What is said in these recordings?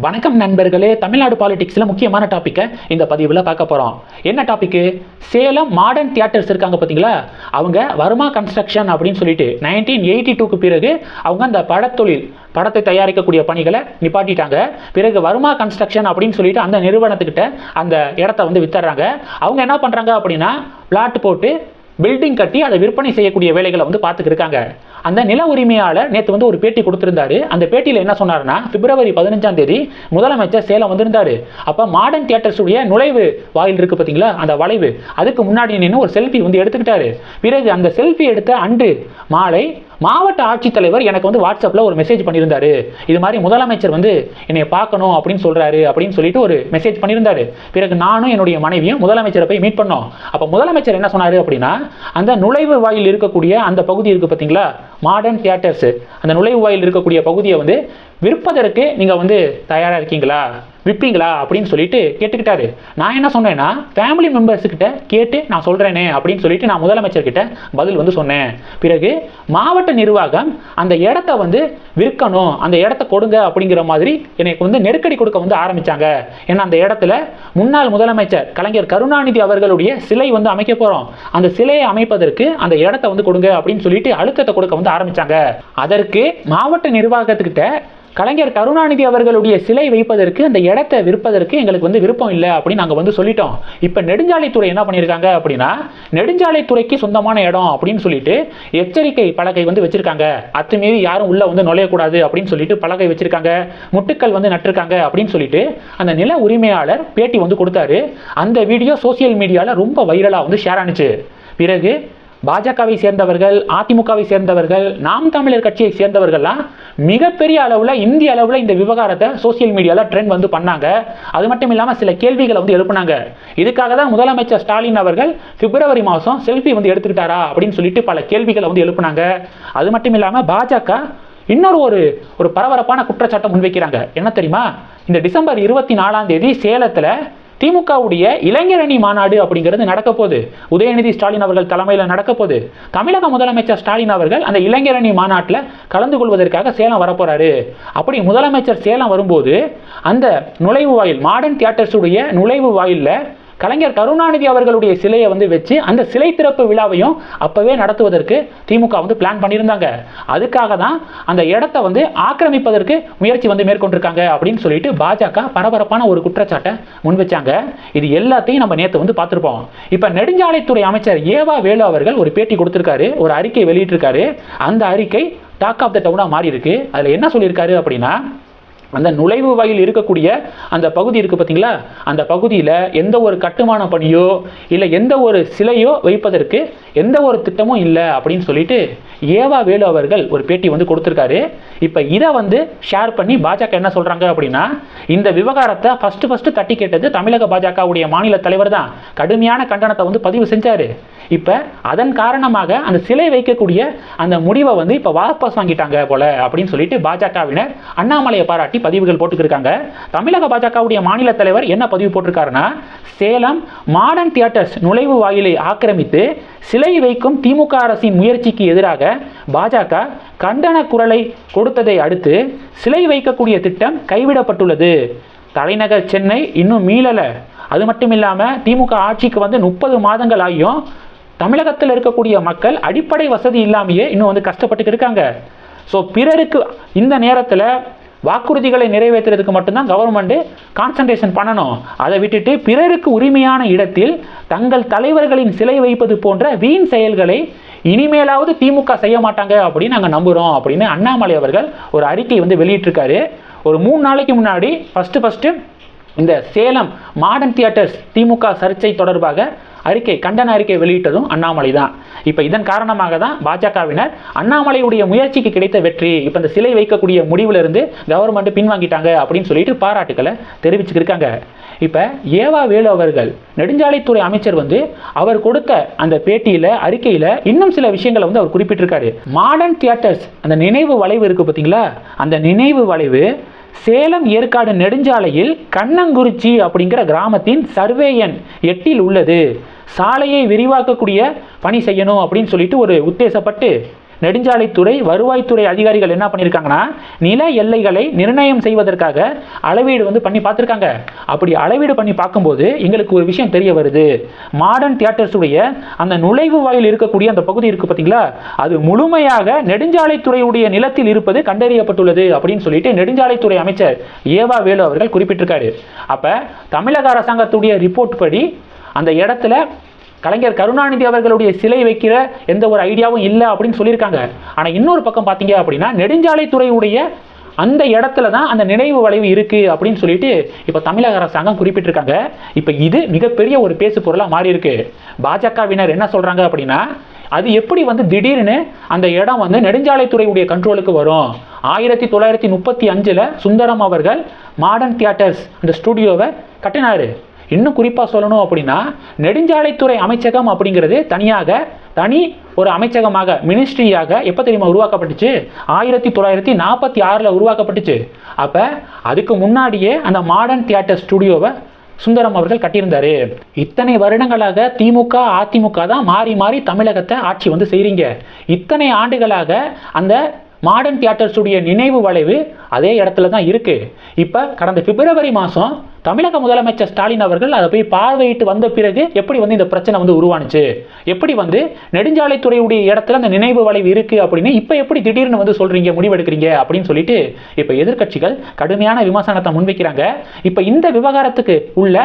வணக்கம் நண்பர்களே தமிழ்நாடு பாலிடிக்ஸில் முக்கியமான டாப்பிக்கை இந்த பதிவில் பார்க்க போகிறோம் என்ன டாப்பிக்கு சேலம் மாடர்ன் தியேட்டர்ஸ் இருக்காங்க பார்த்தீங்களா அவங்க வர்மா கன்ஸ்ட்ரக்ஷன் அப்படின்னு சொல்லிட்டு நைன்டீன் எயிட்டி டூக்கு பிறகு அவங்க அந்த படத்தொழில் படத்தை தயாரிக்கக்கூடிய பணிகளை நிப்பாட்டிட்டாங்க. பிறகு வர்மா கன்ஸ்ட்ரக்ஷன் அப்படின்னு சொல்லிட்டு அந்த நிறுவனத்துக்கிட்ட அந்த இடத்த வந்து வித்துறாங்க அவங்க என்ன பண்ணுறாங்க அப்படின்னா பிளாட் போட்டு பில்டிங் கட்டி அதை விற்பனை செய்யக்கூடிய வேலைகளை வந்து பார்த்துட்டு இருக்காங்க. அந்த நில உரிமையாளர் நேற்று வந்து ஒரு பேட்டி கொடுத்திருந்தாரு. அந்த பேட்டியில் என்ன சொன்னாருன்னா பிப்ரவரி பதினஞ்சாம் தேதி முதலமைச்சர் சேலம் வந்திருந்தாரு. அப்போ மாடர்ன் தியேட்டர்ஸுடைய நுழைவு வாயில் இருக்கு பார்த்தீங்களா அந்த வளைவு. அதுக்கு முன்னாடி நின்று ஒரு செல்ஃபி வந்து எடுத்துக்கிட்டாரு. பிறகு அந்த செல்ஃபி எடுத்த அன்று மாலை மாவட்ட ஆட்சித்தலைவர் எனக்கு வந்து வாட்ஸ்அப்பில் ஒரு மெசேஜ் பண்ணியிருந்தாரு. இது மாதிரி முதலமைச்சர் வந்து என்னை பார்க்கணும் அப்படின்னு சொல்கிறாரு அப்படின்னு சொல்லிட்டு ஒரு மெசேஜ் பண்ணியிருந்தாரு. பிறகு நானும் என்னுடைய மனைவியும் முதலமைச்சரை போய் மீட் பண்ணோம். அப்போ முதலமைச்சர் என்ன சொன்னார் அப்படின்னா அந்த நுழைவு வாயில் இருக்கக்கூடிய அந்த பகுதி இருக்குது பார்த்தீங்களா மாடர்ன் தியேட்டர்ஸ் அந்த நுழைவு வாயில் இருக்கக்கூடிய பகுதியை வந்து விற்பதற்கு நீங்கள் வந்து தயாராக இருக்கீங்களா? விற்பீங்களா அப்படின்னு சொல்லிட்டு கேட்டுக்கிட்டாரு. நான் என்ன சொன்னேன்னா ஃபேமிலி மெம்பர்ஸுக்கிட்ட கேட்டு நான் சொல்கிறேனே அப்படின்னு சொல்லிட்டு நான் முதலமைச்சர்கிட்ட பதில் வந்து சொன்னேன். பிறகு மாவட்ட நிர்வாகம் அந்த இடத்த வந்து விற்கணும் அந்த இடத்த கொடுங்க அப்படிங்கிற மாதிரி எனக்கு வந்து நெருக்கடி கொடுக்க வந்து ஆரம்பிச்சாங்க. ஏன்னா அந்த இடத்துல முன்னாள் முதலமைச்சர் கலைஞர் கருணாநிதி அவர்களுடைய சிலை வந்து அமைக்க போகிறோம் அந்த சிலையை அமைப்பதற்கு அந்த இடத்த வந்து கொடுங்க அப்படின்னு சொல்லிட்டு அழுத்தத்தை கொடுக்க வந்து ஆரம்பித்தாங்க அதற்கு மாவட்ட நிர்வாகத்துக்கிட்ட கலைஞர் கருணாநிதி அவர்களுடைய சிலை வைப்பதற்கு அந்த இடத்தை விற்பதற்கு எங்களுக்கு வந்து விருப்பம் இல்லை அப்படின்னு நாங்கள் வந்து சொல்லிட்டோம். இப்போ நெடுஞ்சாலைத்துறை என்ன பண்ணியிருக்காங்க அப்படின்னா நெடுஞ்சாலைத்துறைக்கு சொந்தமான இடம் அப்படின்னு சொல்லிட்டு எச்சரிக்கை பலகை வந்து வச்சிருக்காங்க. அத்துமீறி யாரும் உள்ள வந்து நுழையக்கூடாது அப்படின்னு சொல்லிட்டு பலகை வச்சிருக்காங்க. முட்டுக்கள் வந்து நட்டிருக்காங்க அப்படின்னு சொல்லிட்டு அந்த நில உரிமையாளர் பேட்டி வந்து கொடுத்தாரு. அந்த வீடியோ சோசியல் மீடியாவில் ரொம்ப வைரலாக வந்து ஷேர் ஆனிச்சு. பிறகு பாஜகவை சேர்ந்தவர்கள் அதிமுகவை சேர்ந்தவர்கள் நாம் தமிழர் கட்சியை சேர்ந்தவர்கள்லாம் மிகப்பெரிய அளவில் இந்திய அளவில் இந்த விவகாரத்தை சோசியல் மீடியாவில் ட்ரெண்ட் வந்து பண்ணாங்க. அது மட்டும் இல்லாமல் சில கேள்விகளை வந்து எழுப்புனாங்க. இதுக்காக தான் முதலமைச்சர் ஸ்டாலின் அவர்கள் பிப்ரவரி மாதம் செல்ஃபி வந்து எடுத்துக்கிட்டாரா அப்படின்னு சொல்லிட்டு பல கேள்விகளை வந்து எழுப்புனாங்க. அது மட்டும் இல்லாமல் பாஜக இன்னொரு ஒரு ஒரு பரபரப்பான குற்றச்சாட்டை முன்வைக்கிறாங்க. என்ன தெரியுமா? இந்த டிசம்பர் இருபத்தி நாலாம் தேதி சேலத்தில் திமுகவுடைய இளைஞரணி மாநாடு அப்படிங்கிறது நடக்க போகுது. உதயநிதி ஸ்டாலின் அவர்கள் தலைமையில் நடக்க போகுது. தமிழக முதலமைச்சர் ஸ்டாலின் அவர்கள் அந்த இளைஞரணி மாநாட்டில் கலந்து கொள்வதற்காக சேலம் வரப்போறாரு. அப்படி முதலமைச்சர் சேலம் வரும்போது அந்த நுழைவு வாயில் மாடர்ன் தியேட்டர்ஸுடைய நுழைவு வாயிலில் கலைஞர் கருணாநிதி அவர்களுடைய சிலையை வந்து வச்சு அந்த சிலை திறப்பு விழாவையும் அப்பவே நடத்துவதற்கு திமுக வந்து பிளான் பண்ணியிருந்தாங்க. அதுக்காக தான் அந்த இடத்த வந்து ஆக்கிரமிப்பதற்கு முயற்சி வந்து மேற்கொண்டிருக்காங்க அப்படின்னு சொல்லிட்டு பாஜக பரபரப்பான ஒரு குற்றச்சாட்டை முன் வச்சாங்க. இது எல்லாத்தையும் நம்ம நேற்று வந்து பார்த்துருப்போம். இப்போ நெடுஞ்சாலைத்துறை அமைச்சர் ஏவா வேலு அவர்கள் ஒரு பேட்டி கொடுத்துருக்காரு ஒரு அறிக்கை வெளியிட்டிருக்காரு. அந்த அறிக்கை டாக் ஆஃப் த டவுனாக மாறி இருக்கு அதில் என்ன சொல்லியிருக்காரு அப்படின்னா அந்த நுழைவு வாயில் இருக்கக்கூடிய அந்த பகுதி இருக்குது பார்த்தீங்களா? அந்த பகுதியில் எந்த ஒரு கட்டுமான பணியோ இல்லை எந்த ஒரு சிலையோ வைப்பதற்கு எந்த ஒரு திட்டமும் இல்லை அப்படின்னு சொல்லிட்டு ஏவா வேலு அவர்கள் ஒரு பேட்டி வந்து கொடுத்துருக்காரு. இப்போ இதை வந்து ஷேர் பண்ணி பாஜக என்ன சொல்கிறாங்க அப்படின்னா இந்த விவகாரத்தை ஃபஸ்ட்டு ஃபஸ்ட்டு தட்டி கேட்டது தமிழக பாஜகவுடைய மாநில தலைவர் தான். கடுமையான கண்டனத்தை வந்து பதிவு செஞ்சார். இப்போ அதன் காரணமாக அந்த சிலை வைக்கக்கூடிய அந்த முடிவை வந்து இப்போ வாபஸ் வாங்கிட்டாங்க போல அப்படின்னு சொல்லிட்டு பாஜகவினர் அண்ணாமலையை பாராட்டி பதிவுகள் போட்டுக்கிருக்காங்க. தமிழக பாஜகவுடைய மாநில தலைவர் என்ன பதிவு போட்டிருக்காருன்னா சேலம் மாடர்ன் தியேட்டர்ஸ் நுழைவு வாயிலை ஆக்கிரமித்து சிலை வைக்கும் திமுக அரசின் முயற்சிக்கு எதிராக பாஜக கண்டன குரலை கொடுத்ததை அடுத்து சிலை வைக்கக்கூடிய திட்டம் கைவிடப்பட்டுள்ளது. தலைநகர் சென்னை இன்னும் மீளலை. அது மட்டும் இல்லாமல் திமுக ஆட்சிக்கு வந்து முப்பது மாதங்கள் ஆகியும் தமிழகத்தில் இருக்கக்கூடிய மக்கள் அடிப்படை வசதி இல்லாமையே இன்னும் வந்து கஷ்டப்பட்டு இருக்காங்க. ஸோ பிறருக்கு இந்த நேரத்தில் வாக்குறுதிகளை நிறைவேற்றுறதுக்கு மட்டும்தான் கவர்மெண்ட்டு கான்சன்ட்ரேஷன் பண்ணணும். அதை விட்டுட்டு பிறருக்கு உரிமையான இடத்தில் தங்கள் தலைவர்களின் சிலை வைப்பது போன்ற வீண் செயல்களை இனிமேலாவது திமுக செய்ய மாட்டாங்க அப்படின்னு நாங்கள் நம்புகிறோம் அப்படின்னு அண்ணாமலை அவர்கள் ஒரு அறிக்கை வந்து வெளியிட்டிருக்காரு. ஒரு மூணு நாளைக்கு முன்னாடி ஃபஸ்ட்டு ஃபஸ்ட்டு இந்த சேலம் மாடர்ன் தியேட்டர்ஸ் திமுக சர்ச்சை தொடர்பாக அறிக்கை கண்டன அறிக்கை வெளியிட்டதும் அண்ணாமலை தான் இப்போ இதன் காரணமாக தான் பாஜகவினர் அண்ணாமலையுடைய முயற்சிக்கு கிடைத்த வெற்றி இப்போ இந்த சிலை வைக்கக்கூடிய முடிவிலிருந்து கவர்மெண்ட் பின்வாங்கிட்டாங்க அப்படின்னு சொல்லிட்டு பாராட்டுக்களை தெரிவிச்சுக்கிருக்காங்க. இப்போ ஏவா வேலு அவர்கள் நெடுஞ்சாலைத்துறை அமைச்சர் வந்து அவர் கொடுத்த அந்த பேட்டியில் அறிக்கையில் இன்னும் சில விஷயங்களை வந்து அவர் குறிப்பிட்டிருக்காரு. மாடர்ன் தியேட்டர்ஸ் அந்த நினைவு வளைவு இருக்குது பார்த்தீங்களா அந்த நினைவு வளைவு சேலம் ஏற்காடு நெடுஞ்சாலையில் கண்ணங்குறிச்சி அப்படிங்கிற கிராமத்தின் சர்வேயன் எட்டில் உள்ளது. சாலையை விரிவாக்கக்கூடிய பணி செய்யணும் அப்படின்னு சொல்லிட்டு ஒரு உத்தேசப்பட்டு நெடுஞ்சாலைத்துறை வருவாய்த்துறை அதிகாரிகள் என்ன பண்ணியிருக்காங்கன்னா நில எல்லைகளை நிர்ணயம் செய்வதற்காக அளவீடு வந்து பண்ணி பார்த்துருக்காங்க. அப்படி அளவீடு பண்ணி பார்க்கும்போது எங்களுக்கு ஒரு விஷயம் தெரிய வருது. மாடர்ன் தியேட்டர்ஸுடைய அந்த நுழைவு வாயில் இருக்கக்கூடிய அந்த பகுதி இருக்கு பார்த்தீங்களா? அது முழுமையாக நெடுஞ்சாலைத்துறையுடைய நிலத்தில் இருப்பது கண்டறியப்பட்டுள்ளது அப்படின்னு சொல்லிட்டு நெடுஞ்சாலைத்துறை அமைச்சர் ஏவா வேலு அவர்கள் குறிப்பிட்டிருக்காரு. அப்போ தமிழக அரசாங்கத்துடைய ரிப்போர்ட் படி அந்த இடத்துல கலைஞர் கருணாநிதி அவர்களுடைய சிலை வைக்கிற எந்த ஒரு ஐடியாவும் இல்லை அப்படின்னு சொல்லியிருக்காங்க. ஆனால் இன்னொரு பக்கம் பார்த்தீங்க அப்படின்னா நெடுஞ்சாலைத்துறையுடைய அந்த இடத்துல தான் அந்த நினைவு வளைவு இருக்குது அப்படின்னு சொல்லிட்டு இப்போ தமிழக அரசாங்கம் குறிப்பிட்டிருக்காங்க. இப்போ இது மிகப்பெரிய ஒரு பேசு பொருளாக மாறி இருக்கு பாஜகவினர் என்ன சொல்கிறாங்க அப்படின்னா அது எப்படி வந்து திடீர்னு அந்த இடம் வந்து நெடுஞ்சாலைத்துறையுடைய கண்ட்ரோலுக்கு வரும்? ஆயிரத்தி தொள்ளாயிரத்தி முப்பத்தி அஞ்சில் சுந்தரம் அவர்கள் மாடர்ன் தியேட்டர்ஸ் அந்த ஸ்டுடியோவை கட்டினாரு. இன்னும் குறிப்பாக சொல்லணும் அப்படின்னா நெடுஞ்சாலைத்துறை அமைச்சகம் அப்படிங்கிறது தனியாக தனி ஒரு அமைச்சகமாக மினிஸ்ட்ரியாக எப்போ தெரியுமா உருவாக்கப்பட்டுச்சு? ஆயிரத்தி தொள்ளாயிரத்தி நாற்பத்தி ஆறில் உருவாக்கப்பட்டுச்சு. அப்போ அதுக்கு முன்னாடியே அந்த மாடர்ன் தியேட்டர் ஸ்டுடியோவை சுந்தரம் அவர்கள் கட்டியிருந்தாரு. இத்தனை வருடங்களாக திமுக அதிமுக தான் மாறி மாறி தமிழகத்தை ஆட்சி வந்து செய்கிறீங்க இத்தனை ஆண்டுகளாக அந்த மாடர்ன் தியேட்டர்ஸுடைய நினைவு வளைவு அதே இடத்துல தான் இருக்குது இப்போ கடந்த பிப்ரவரி மாதம் தமிழக முதலமைச்சர் ஸ்டாலின் அவர்கள் அதை போய் பார்வையிட்டு வந்த பிறகு எப்படி வந்து இந்த பிரச்சனை வந்து உருவானுச்சு? எப்படி வந்து நெடுஞ்சாலைத்துறையுடைய இடத்துல அந்த நினைவு வளைவு இருக்கு அப்படின்னு இப்போ எப்படி திடீர்னு வந்து சொல்றீங்க முடிவெடுக்கிறீங்க அப்படின்னு சொல்லிட்டு இப்போ எதிர்க்கட்சிகள் கடுமையான விமர்சனத்தை முன்வைக்கிறாங்க. இப்போ இந்த விவகாரத்துக்கு உள்ள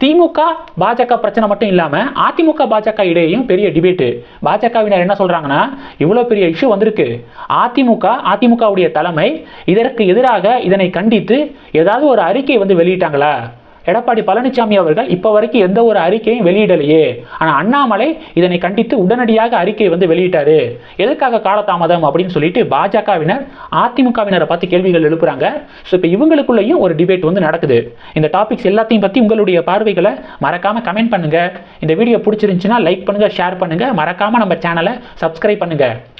திமுக பாஜக பிரச்சனை மட்டும் இல்லாமல் அதிமுக பாஜக இடையேயும் பெரிய டிபேட்டு பாஜகவினர் என்ன சொல்கிறாங்கன்னா இவ்வளோ பெரிய இஷ்யூ வந்திருக்கு. அதிமுக அதிமுகவுடைய தலைமை இதற்கு எதிராக இதனை கண்டித்து ஏதாவது ஒரு அறிக்கை வந்து வெளியிட்டாங்களா? எடப்பாடி பழனிசாமி அவர்கள் இப்போ வரைக்கும் எந்த ஒரு அறிக்கையும் வெளியிடலையே. ஆனால் அண்ணாமலை இதனை கண்டித்து உடனடியாக அறிக்கை வந்து வெளியிட்டாரு. எதுக்காக காலதாமதம் அப்படின்னு சொல்லிட்டு பாஜகவினர் அதிமுகவினரை பார்த்து கேள்விகள் எழுப்புறாங்க. ஸோ இப்போ இவங்களுக்குள்ளேயும் ஒரு டிபேட் வந்து நடக்குது. இந்த டாபிக்ஸ் எல்லாத்தையும் பற்றி உங்களுடைய பார்வைகளை மறக்காம கமெண்ட் பண்ணுங்க. இந்த வீடியோ பிடிச்சிருந்துச்சுன்னா லைக் பண்ணுங்க ஷேர் பண்ணுங்க. மறக்காம நம்ம சேனலை சப்ஸ்கிரைப் பண்ணுங்க.